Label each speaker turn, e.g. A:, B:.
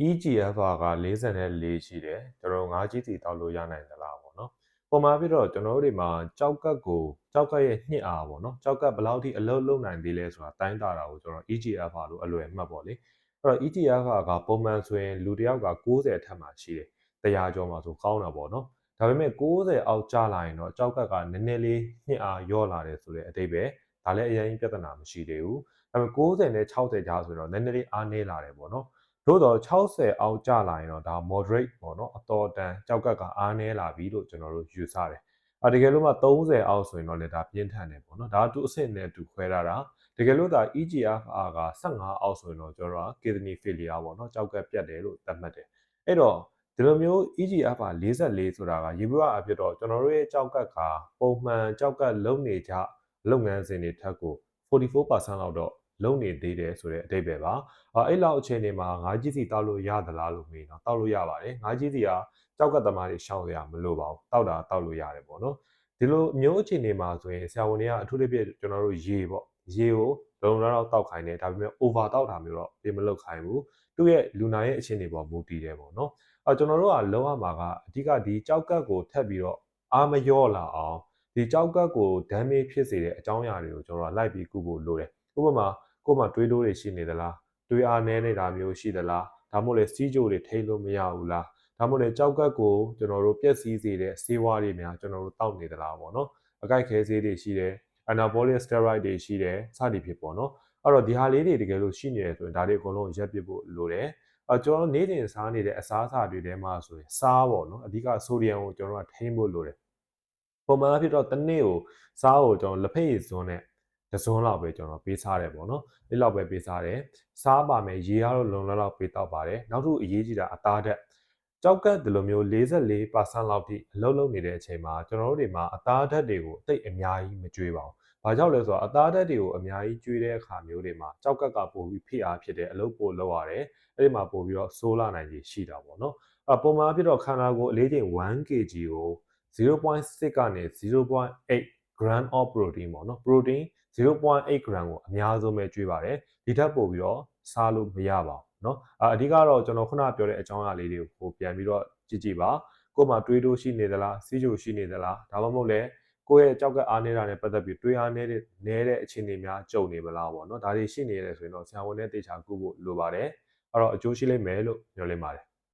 A: EGFR က44ရှိတယ်ကျွန်တော်5 GT တောက်လို့ရနိုင်သလားပေါ့နော်ပုံမှန်ပြီးတော့ကျွန်တော်တို့တွေမှာကြောက်ကတ်ကိုကြောက်ကတ်ရဲ့ညှစ်အားပေါ့နော်ကြောက်ကတ်ဘယ်လောက်ထိအလုံးလုံးနိုင်သေးလဲဆိုတာတိုင်းတာတာကိုကျွန်တော် EGFR လို့အလွယ်မှတ်ပေါ့လေအဲ့တော့ EGFR ကပုံမှန်ဆိုရင်လူတစ်ယောက်က60ထက်မှရှိတယ်တရားကျော်မှာဆိုကောင်းတာပေါ့နော်ဒါပေမဲ့60အောက်ကျလာရင်တော့ကြောက်ကတ်ကနည်းနည်းလေးညှစ်အားယော့လာတယ်ဆိုတဲ့အတိတ်ပဲဒါလည်းအရင်ပြဿနာမရှိသေးဘူးဒါပေမဲ့60နဲ့60ကြားဆိုတော့နည်းနည်းလေးအားနည်းလာတယ်ပေါ့နော် သို့တော့60အောက်ကျလာရင်တော့ဒါ moderate ပေါ့နော်အတော်တန်ကြောက်ကက်ကအားနည်းလာပြီလို့ကျွန်တော်တို့ယူဆတယ်အတကယ်လို့မှ30အောက်ဆိုရင်တော့လည်းဒါပြင်းထန်တယ်ပေါ့နော်ဒါကသူအဆင့်နဲ့သူခွဲထားတာတကယ်လို့ဒါ EGFR က15အောက်ဆိုရင်တော့ကျွန်တော်က kidney failure ပေါ့နော်ကြောက်ကက်ပြတ်တယ်လို့သတ်မှတ်တယ်အဲ့တော့ဒီလိုမျိုး EGFR 44ဆိုတာကရေဘူးအဖြစ်တော့ကျွန်တော်တို့ရဲ့ကြောက်ကက်ကပုံမှန်ကြောက်ကက်လုံနေကြလုပ်ငန်းစဉ်တွေထက်ကို44%လောက်တော့ လုံနေသေးတယ်ဆိုတဲ့အဓိပ္ပာယ်ပါအဲအဲ့လောက်အခြေအနေမှာ9ကြီးစီတောက်လို့ရသလားလို့မေးတော့တောက်လို့ရပါတယ်9ကြီးစီကကြောက်ကသမားတွေရှောင်ရမလို့ပါဘူးတောက်တာတောက်လို့ရတယ်ပေါ့နော်ဒီလိုမျိုးအခြေအနေမှာဆိုရင်ဆရာဝန်တွေကအထူးသဖြင့်ကျွန်တော်တို့ရေပေါ့ရေကိုလုံလောက်တော့တောက်ခိုင်းတယ်ဒါပေမဲ့ over တောက်တာမျိုးတော့ပြင်မလုပ်ခိုင်းဘူးသူ့ရဲ့လူနာရဲ့အခြေအနေပေါ်မူတည်တယ်ပေါ့နော်အဲကျွန်တော်တို့ကလောရမှာကအဓိကဒီကြောက်ကတ်ကိုထပ်ပြီးတော့အာမရော့လာအောင်ဒီကြောက်ကတ်ကို damage ဖြစ်စေတဲ့အကြောင်းအရာတွေကိုကျွန်တော်ကလိုက်ပြီးကုဖို့လိုတယ်ဥပမာ ကိုယ်မှာတွေးတိုးတွေရှိနေသလားတွေးအားနည်းနေတာမျိုးရှိသလားဒါမှမဟုတ်လေစီးကြိုတွေထိလို့မရဘူးလားဒါမှမဟုတ်လေကြောက်ကတ်ကိုကျွန်တော်တို့ပြက်စီးစေတဲ့ဆေးဝါးတွေများကျွန်တော်တို့တောက်နေသလားပေါ့နော်အကိုက်ခဲဆေးတွေရှိတယ် anabolic steroid တွေရှိတယ်စသည်ဖြစ်ပေါ့နော်အဲ့တော့ဒီဟာလေးတွေတကယ်လို့ရှိနေတယ်ဆိုရင်ဒါတွေအကုန်လုံးရက်ပစ်ဖို့လိုတယ်အဲကျွန်တော်နေ့တင်စားနေတဲ့အစားအစာတွေထဲမှာဆိုရင်စားပေါ့နော်အဓိကဆိုဒီယမ်ကိုကျွန်တော်ကထိန်းဖို့လိုတယ်ပုံမှန်အဖြစ်တော့တစ်နေ့ကိုစားကိုကျွန်တော်လက်ဖက်ရည်စွန်းနဲ့ တစွန်းလောက်ပဲကျွန်တော်ပေးစားတယ်ပေါ့နော်အဲ့လောက်ပဲပေးစားတယ်စားပါမယ်ရေကတော့လုံလောက်လောက်ပေးတော့ပါတယ်နောက်တစ်ခုအရေးကြီးတာအသားဓာတ်ကြောက်ကတ်ဒီလိုမျိုး44%လောက်ထိအလုံးလုံးနေတဲ့အချိန်မှာကျွန်တော်တို့တွေမှာအသားဓာတ်တွေကိုအသိအများကြီးမကြွေးပါဘူး။ဘာကြောင့်လဲဆိုတော့အသားဓာတ်တွေကိုအများကြီးကျွေးတဲ့အခါမျိုးတွေမှာကြောက်ကက်ကပိုပြီးဖိအားဖြစ်တဲ့အလုပ်ပိုလုပ်ရတယ်။အဲ့ဒီမှာပိုပြီးတော့ဆိုးလာနိုင်ကြီးရှိတာပေါ့နော်။အပုံမှန်ဖြစ်တော့ခန္ဓာကိုယ်အလေးချိန် 1kg ကို0.6ကနေ0.8 gram of protein ပေါ့နော် protein 0.8 gram ကိုအများဆုံးပဲကျွေးပါတယ်ဒီထက်ပိုပြီးတော့စားလို့မရပါဘူးเนาะအဓိကတော့ကျွန်တော်ခုနပြောတဲ့အကြောင်းအရာလေးတွေကိုပြန်ပြီးတော့ကြည့်ကြည့်ပါကိုယ်မှာတွေးတိုးရှိနေသလားစီးကြိုရှိနေသလားဒါမှမဟုတ်လဲကိုယ့်ရဲ့ကြောက်ကအားနေတာနဲ့ပတ်သက်ပြီးတွေးအားနေတဲ့နေတဲ့အခြေအနေများကြုံနေမလားပေါ့เนาะဒါတွေရှိနေရတယ်ဆိုရင်တော့ဆရာဝန်နဲ့တေချာကုဖို့လိုပါတယ်အဲ့တော့အကျိုးရှိလိမ့်မယ်လို့ညွှန်လင်းပါတယ်